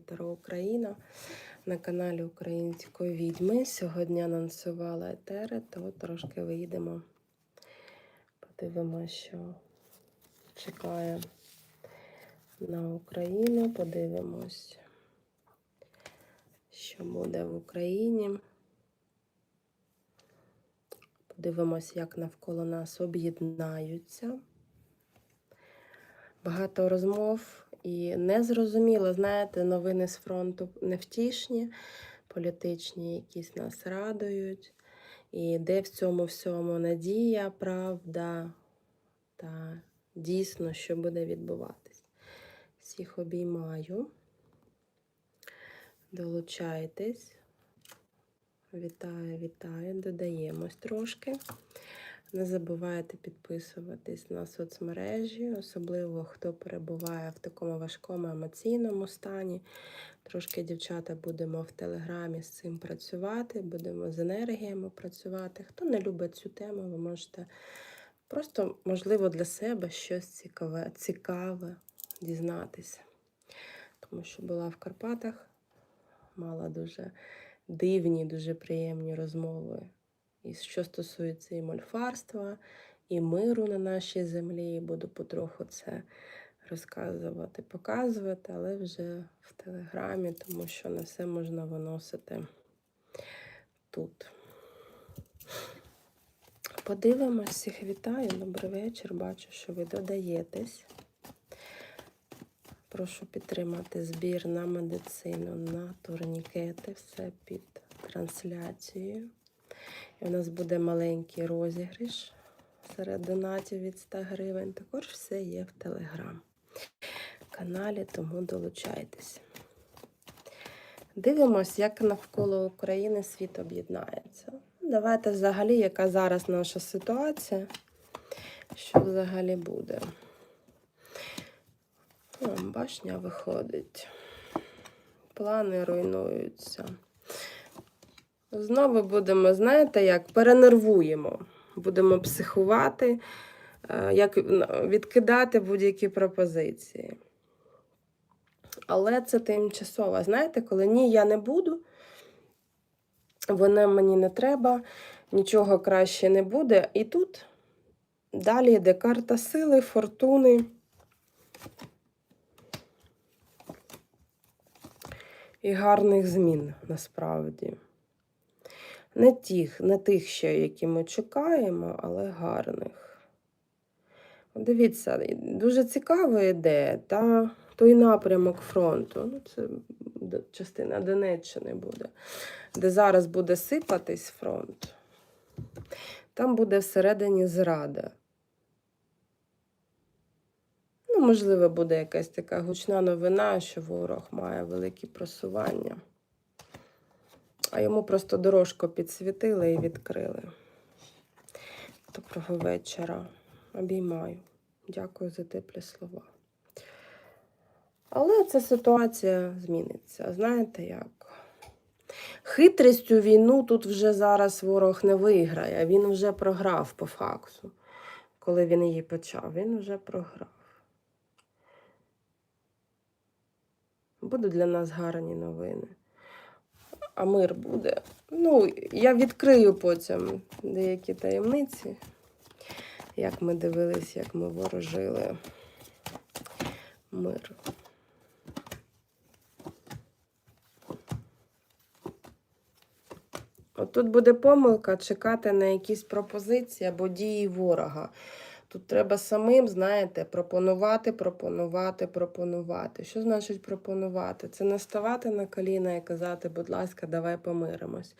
Таро Україна на каналі Української відьми. Сьогодні анонсувала етери, то трошки вийдемо. Подивимося, що чекає на Україну. Подивимось, що буде в Україні. Подивимось, як навколо нас об'єднаються. Багато розмов і незрозуміло, знаєте, новини з фронту невтішні, політичні якісь нас радують. І де в цьому всьому надія, правда та дійсно, що буде відбуватись. Всіх обіймаю. Долучайтесь. Вітаю, вітаю, додаємось трошки. Не забувайте підписуватись на соцмережі, особливо хто перебуває в такому важкому емоційному стані. Трошки, дівчата, будемо в Телеграмі з цим працювати, будемо з енергіями працювати. Хто не любить цю тему, ви можете просто, можливо, для себе щось цікаве, цікаве дізнатися. Тому що була в Карпатах, мала дуже дивні, дуже приємні розмови. І що стосується і мольфарства, і миру на нашій землі, буду потроху це розказувати, показувати, але вже в телеграмі, тому що не все можна виносити тут. Подивимось, всіх вітаю, добрий вечір. Бачу, що ви додаєтесь. Прошу підтримати збір на медицину, на турнікети, все під трансляцією. І у нас буде маленький розіграш серед донатів від 100 гривень. Також все є в телеграм-каналі, тому долучайтесь. Дивимось, як навколо України світ об'єднається. Давайте взагалі, яка зараз наша ситуація, що взагалі буде. Башня виходить. Плани руйнуються. Знову будемо, знаєте, як перенервуємо. Будемо психувати, е, як відкидати будь-які пропозиції. Але це тимчасово. Знаєте, коли ні, я не буду, воно мені не треба, нічого краще не буде. І тут далі йде карта сили, фортуни. І гарних змін насправді. Не тих, не тих ще, які ми чекаємо, але гарних. Дивіться, дуже цікава ідея, та той напрямок фронту. Ну, Це частина Донеччини буде, де зараз буде сипатись фронт. Там буде всередині зрада. Ну, можливо, буде якась така гучна новина, що ворог має великі просування. А йому просто дорожку підсвітили і відкрили. Доброго вечора. Обіймаю. Дякую за теплі слова. Але ця ситуація зміниться. Знаєте як? Хитрістю війну тут вже зараз ворог не виграє, він вже програв по факту. Коли він її почав, він вже програв. Будуть для нас гарні новини а мир буде. Ну, я відкрию потім деякі таємниці, як ми дивились, як ми ворожили мир. От тут буде помилка чекати на якісь пропозиції або дії ворога. Тут треба самим, знаєте, пропонувати, пропонувати, пропонувати. Що значить пропонувати? Це не ставати на коліна і казати, будь ласка, давай помиримось.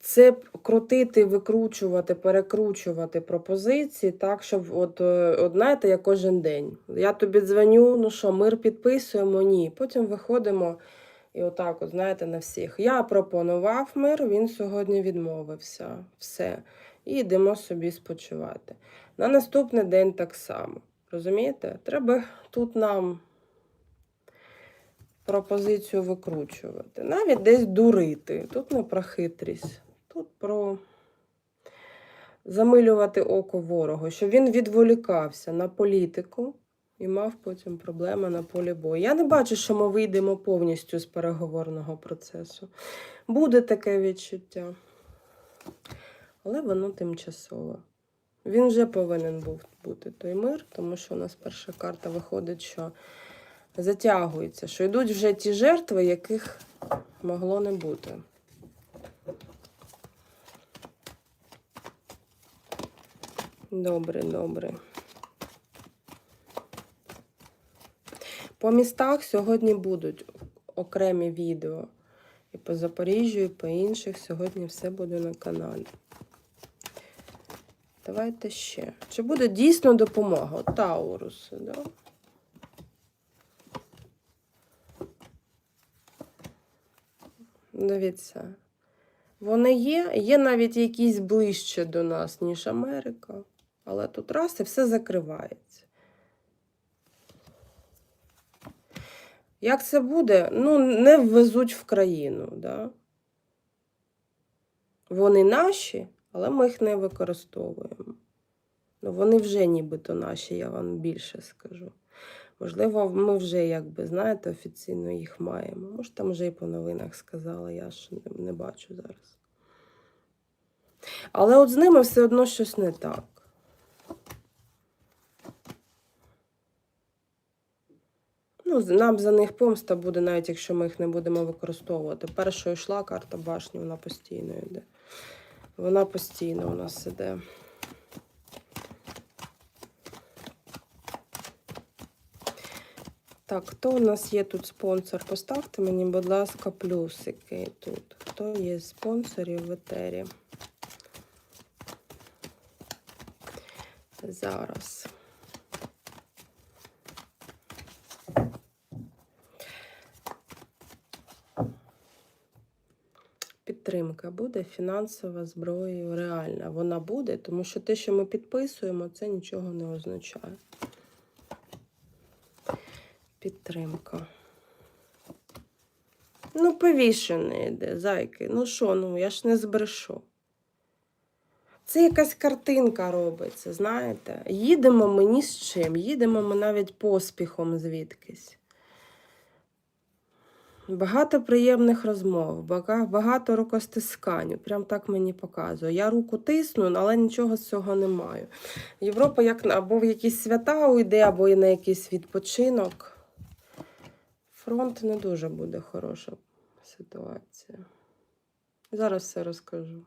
Це крутити, викручувати, перекручувати пропозиції так, щоб, от, е, от знаєте, як кожен день. Я тобі дзвоню, ну що, мир підписуємо? Ні. Потім виходимо і отак, от, знаєте, на всіх. Я пропонував мир, він сьогодні відмовився. Все. І йдемо собі спочивати. На наступний день так само. Розумієте? Треба тут нам пропозицію викручувати. Навіть десь дурити. Тут не про хитрість, тут про замилювати око ворогу, щоб він відволікався на політику, і мав потім проблеми на полі бою. Я не бачу, що ми вийдемо повністю з переговорного процесу. Буде таке відчуття. Але воно тимчасове. Він вже повинен був бути той мир, тому що у нас перша карта виходить, що затягується, що йдуть вже ті жертви, яких могло не бути. Добре, добре. По містах сьогодні будуть окремі відео. І по Запоріжжю, і по інших. Сьогодні все буде на каналі. Давайте ще. Чи буде дійсно допомога? От Тауруси, да? Дивіться. Вони є, є навіть якісь ближче до нас, ніж Америка. Але тут раз і все закривається. Як це буде? Ну, не ввезуть в країну, да? Вони наші, але ми їх не використовуємо. Ну, вони вже нібито наші, я вам більше скажу. Можливо, ми вже, якби, знаєте, офіційно їх маємо. Може, там вже і по новинах сказала, я ж не, не бачу зараз. Але от з ними все одно щось не так. Ну, нам за них помста буде, навіть якщо ми їх не будемо використовувати. Першою йшла карта башні, вона постійно йде. Вона постійно у нас іде. Так, хто у нас є тут спонсор? Поставте мені, будь ласка, плюсики тут. Хто є спонсорів в етері? Зараз. Підтримка буде фінансова зброєю реальна. Вона буде, тому що те, що ми підписуємо, це нічого не означає. Підтримка. Ну, повішений йде, зайки. Ну що, ну я ж не збрешу. Це якась картинка робиться, знаєте. Їдемо ми ні з чим, їдемо ми навіть поспіхом звідкись. Багато приємних розмов, багато рукостискань. Прям так мені показує. Я руку тисну, але нічого з цього не маю. Європа як або в якісь свята уйде, або і на якийсь відпочинок. Фронт не дуже буде хороша ситуація. Зараз все розкажу.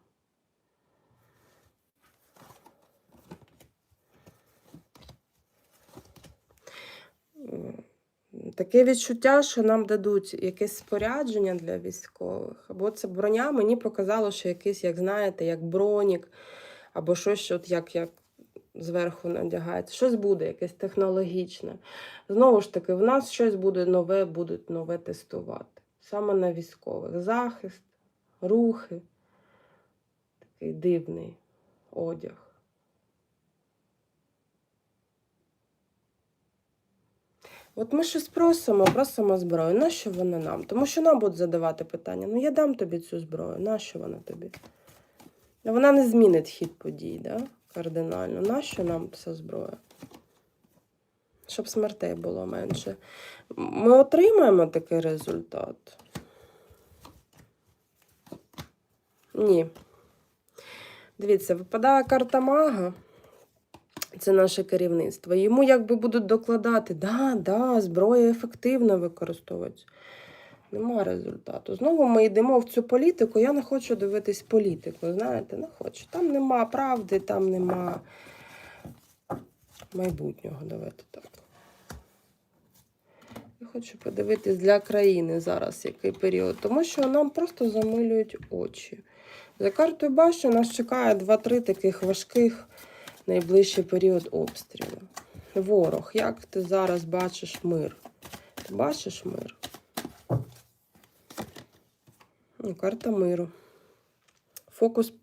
Таке відчуття, що нам дадуть якесь спорядження для військових, або це броня. Мені показало, що якийсь, як знаєте, як бронік, або щось, що от як, як зверху надягається. Щось буде, якесь технологічне. Знову ж таки, в нас щось буде нове, будуть нове тестувати. Саме на військових. Захист, рухи, такий дивний одяг. От ми щось просимо, просимо зброю. Нащо вона нам? Тому що нам будуть задавати питання: ну я дам тобі цю зброю, нащо вона тобі? Вона не змінить хід подій, да? кардинально. Нащо нам ця зброя? Щоб смертей було менше. Ми отримаємо такий результат? Ні. Дивіться, випадає карта мага. Це наше керівництво. Йому якби будуть докладати, да, да, зброя ефективно використовується. Нема результату. Знову ми йдемо в цю політику. Я не хочу дивитись політику. Знаєте, не хочу. Там нема правди, там нема майбутнього. Давайте так. Я хочу подивитись для країни зараз який період, тому що нам просто замилюють очі. За картою башні нас чекає 2-3 таких важких найближчий період обстрілу. Ворог, як ти зараз бачиш мир? Ти бачиш мир? Ну, карта миру. Фокус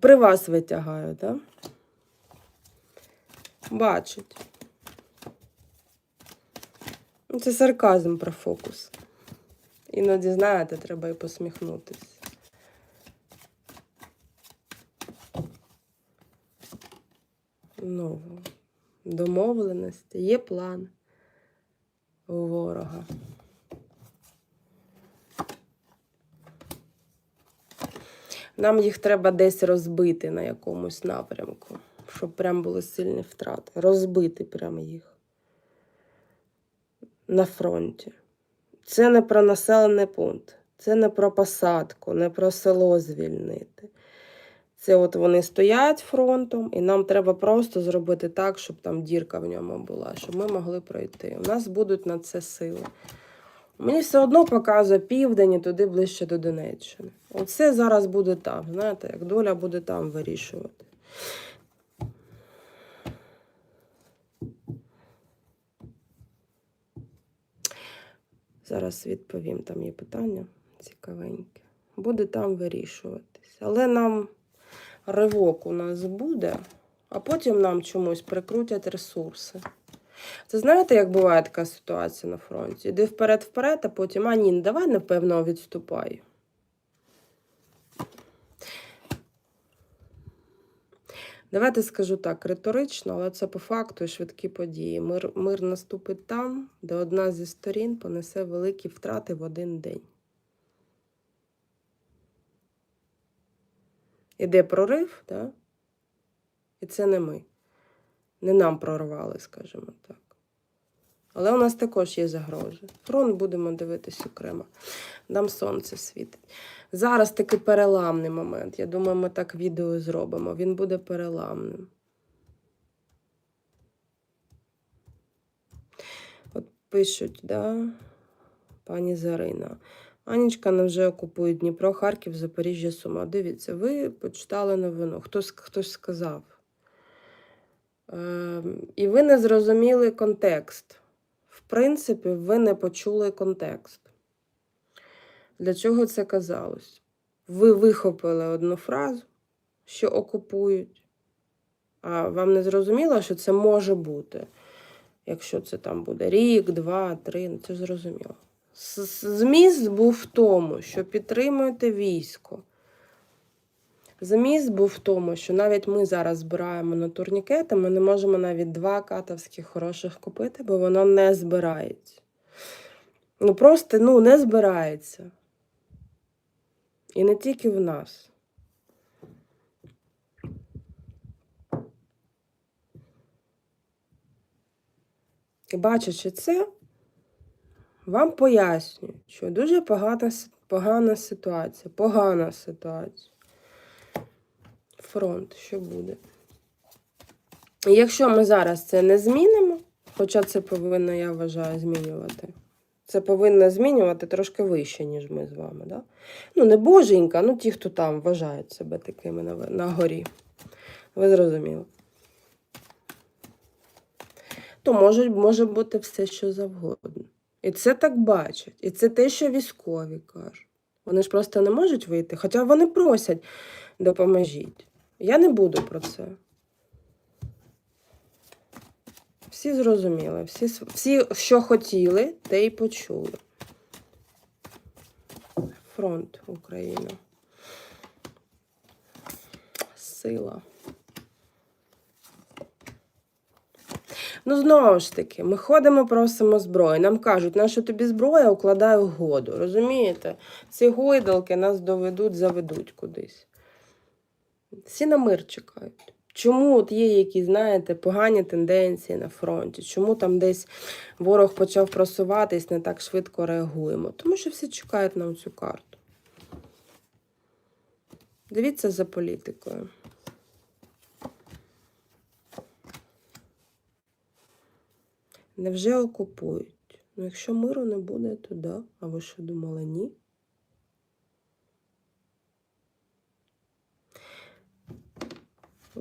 при вас витягаю, так? Да? Бачить. Ну, Це сарказм про фокус. Іноді, знаєте, треба і посміхнутись. Ну, домовленості, є план у ворога. Нам їх треба десь розбити на якомусь напрямку, щоб прям були сильні втрати. Розбити прям їх на фронті. Це не про населений пункт, це не про посадку, не про село звільнити. Це от вони стоять фронтом, і нам треба просто зробити так, щоб там дірка в ньому була, щоб ми могли пройти. У нас будуть на це сили. Мені все одно показує південь і туди ближче до Донеччини. Оце зараз буде там. Знаєте, як доля буде там вирішувати. Зараз відповім, там є питання цікавеньке. Буде там вирішуватись. Але нам ривок у нас буде, а потім нам чомусь прикрутять ресурси. Це знаєте, як буває така ситуація на фронті? Іди вперед-вперед, а потім, а ні, давай, напевно, відступай. Давайте скажу так, риторично, але це по факту швидкі події. Мир, мир наступить там, де одна зі сторін понесе великі втрати в один день. Іде прорив, да? і це не ми. Не нам прорвали, скажімо так. Але у нас також є загрози. Фронт будемо дивитись окремо. Нам сонце світить. Зараз такий переламний момент. Я думаю, ми так відео зробимо. Він буде переламним. От пишуть, да, пані Зарина. Анічка нам вже окупує Дніпро, Харків, Запоріжжя, Сума. Дивіться, ви почитали новину. Хтось, хтось сказав. Ем, і ви не зрозуміли контекст. В принципі, ви не почули контекст. Для чого це казалось? Ви вихопили одну фразу, що окупують, а вам не зрозуміло, що це може бути. Якщо це там буде рік, два, три, це зрозуміло. Зміст був в тому, що підтримуєте військо. Замість був в тому, що навіть ми зараз збираємо на турнікети, ми не можемо навіть два катовських хороших купити, бо воно не збирається. Ну просто ну, не збирається. І не тільки в нас. І бачачи це, вам пояснюю, що дуже погана, погана ситуація, погана ситуація. Фронт, що буде. Якщо ми зараз це не змінимо, хоча це повинно, я вважаю, змінювати. Це повинно змінювати трошки вище, ніж ми з вами. Да? Ну, не боженька, ну ті, хто там вважають себе такими на, на горі. Ви зрозуміли. То може, може бути все, що завгодно. І це так бачать. І це те, що військові кажуть. Вони ж просто не можуть вийти, хоча вони просять допоможіть. Я не буду про це. Всі зрозуміли, всі, всі, що хотіли, те й почули. Фронт України. Сила. Ну, знову ж таки, ми ходимо, просимо зброю. Нам кажуть, нащо тобі зброя, укладай угоду. Розумієте? Ці гойдалки нас доведуть, заведуть кудись. Всі на мир чекають. Чому от є якісь, знаєте, погані тенденції на фронті? Чому там десь ворог почав просуватись, не так швидко реагуємо? Тому що всі чекають на цю карту. Дивіться за політикою. Невже окупують? Ну, якщо миру не буде, то да. А ви що думали, ні?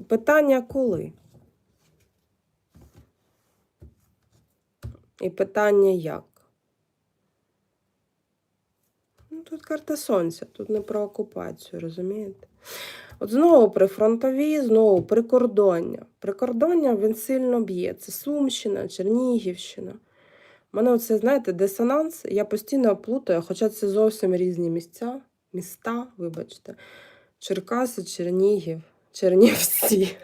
Питання коли? І питання як? Ну, тут карта сонця, тут не про окупацію, розумієте? От знову прифронтові, знову прикордоння. Прикордоння він сильно б'є. Це Сумщина, Чернігівщина. У мене оце, знаєте, дисонанс. Я постійно плутаю, хоча це зовсім різні місця, міста, вибачте. Черкаси, Чернігів, Чернівці.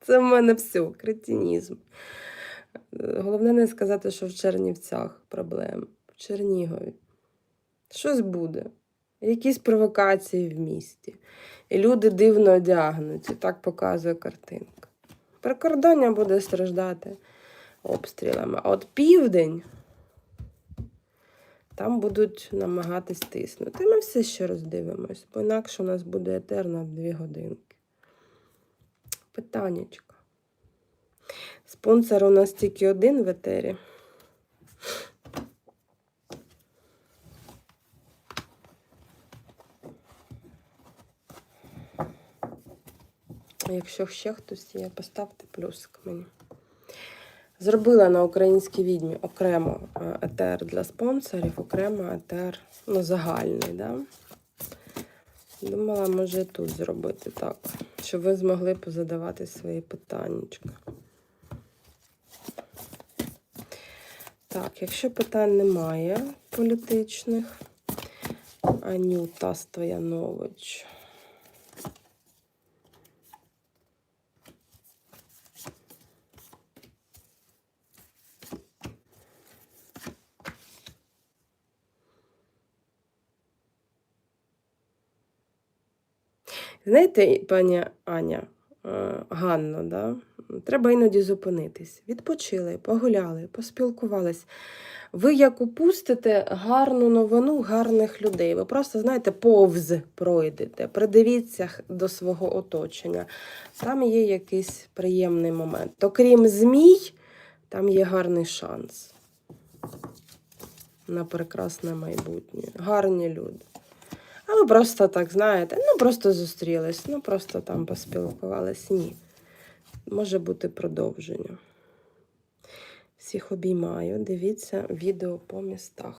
Це в мене все, кретинізм. Е, Головне не сказати, що в Чернівцях проблем. В Чернігові. Щось буде. Якісь провокації в місті. І люди дивно одягнуті. Так показує картинка. Прикордоння буде страждати обстрілами. А от південь там будуть намагатись тиснути. Ми все ще роздивимось, бо інакше у нас буде етер на дві годинки. Питаннячко. Спонсор у нас тільки один в етері. Якщо ще хтось є, поставте плюсик мені. Зробила на українській відьмі окремо е, етер для спонсорів, окремо етер ну, загальний. Да? Думала, може тут зробити так, щоб ви змогли позадавати свої питання. Так, якщо питань немає політичних, Анюта Стоянович. Знаєте, пані Аня, е, Ганно, да? треба іноді зупинитись. Відпочили, погуляли, поспілкувались. Ви як упустите гарну новину гарних людей. Ви просто, знаєте, повз пройдете. Придивіться до свого оточення. Там є якийсь приємний момент. Окрім змій, там є гарний шанс на прекрасне майбутнє. Гарні люди. А ви просто так знаєте, ну просто зустрілись, ну просто там поспілкувались. Ні. Може бути продовження. Всіх обіймаю. Дивіться відео по містах.